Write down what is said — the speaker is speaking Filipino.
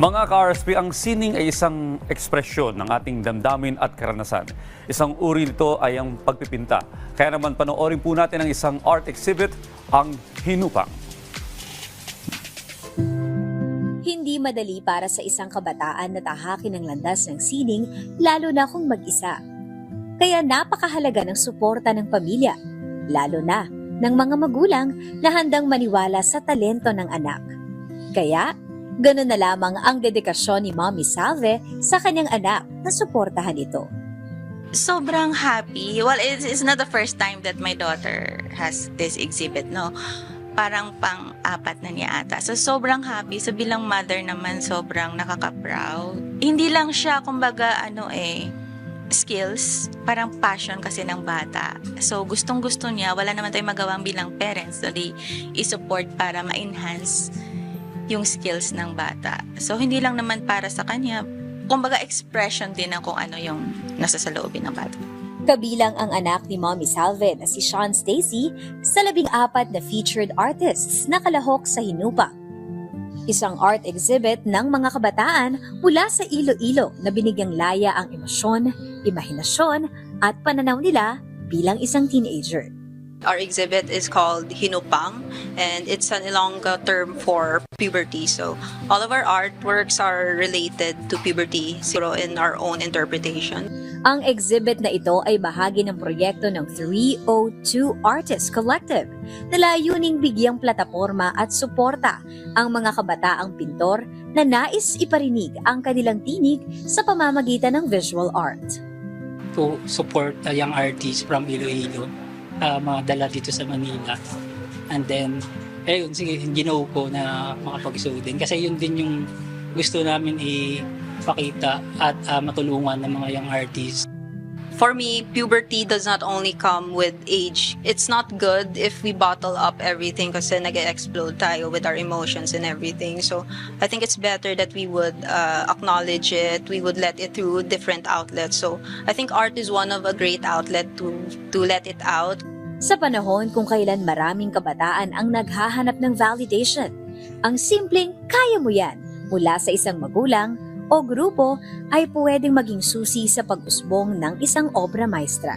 Mga ka-RSP, ang sining ay isang ekspresyon ng ating damdamin at karanasan. Isang uri nito ay ang pagpipinta. Kaya naman panoorin po natin ang isang art exhibit, ang Hinupang. Hindi madali para sa isang kabataan na tahakin ng landas ng sining, lalo na kung mag-isa. Kaya napakahalaga ng suporta ng pamilya, lalo na ng mga magulang na handang maniwala sa talento ng anak. Kaya, gano'n na lamang ang dedikasyon ni Mommy Salve sa kanyang anak na suportahan ito. sobrang happy. Well, it's, it's not the first time that my daughter has this exhibit, no? Parang pang-apat na niya ata. So, sobrang happy. So, bilang mother naman, sobrang nakaka-proud. Hindi lang siya, kumbaga, ano eh, skills, parang passion kasi ng bata. So, gustong-gusto niya, wala naman tayong magawang bilang parents, so di i-support para ma-enhance yung skills ng bata. So, hindi lang naman para sa kanya, kumbaga expression din ng kung ano yung nasa sa loobin ng bata. Kabilang ang anak ni Mommy Salve na si Sean Stacy sa labing apat na featured artists na kalahok sa Hinupa. Isang art exhibit ng mga kabataan mula sa Iloilo na binigyang laya ang emosyon, imahinasyon at pananaw nila bilang isang teenager. Our exhibit is called Hinupang, and it's an Ilongga term for puberty. So all of our artworks are related to puberty, zero in our own interpretation. Ang exhibit na ito ay bahagi ng proyekto ng 302 Artists Collective na layuning bigyang plataporma at suporta ang mga kabataang pintor na nais iparinig ang kanilang tinig sa pamamagitan ng visual art. to support the young artists from Iloilo, uh, mga dala dito sa Manila. And then, ayun, sige, ginawa ko na makapag-show din. Kasi yun din yung gusto namin ipakita at uh, matulungan ng mga young artists. For me, puberty does not only come with age. It's not good if we bottle up everything kasi nag-explode tayo with our emotions and everything. So I think it's better that we would uh, acknowledge it, we would let it through different outlets. So I think art is one of a great outlet to to let it out. Sa panahon kung kailan maraming kabataan ang naghahanap ng validation, ang simpleng kaya mo yan mula sa isang magulang o grupo ay pwedeng maging susi sa pag-usbong ng isang obra maestra.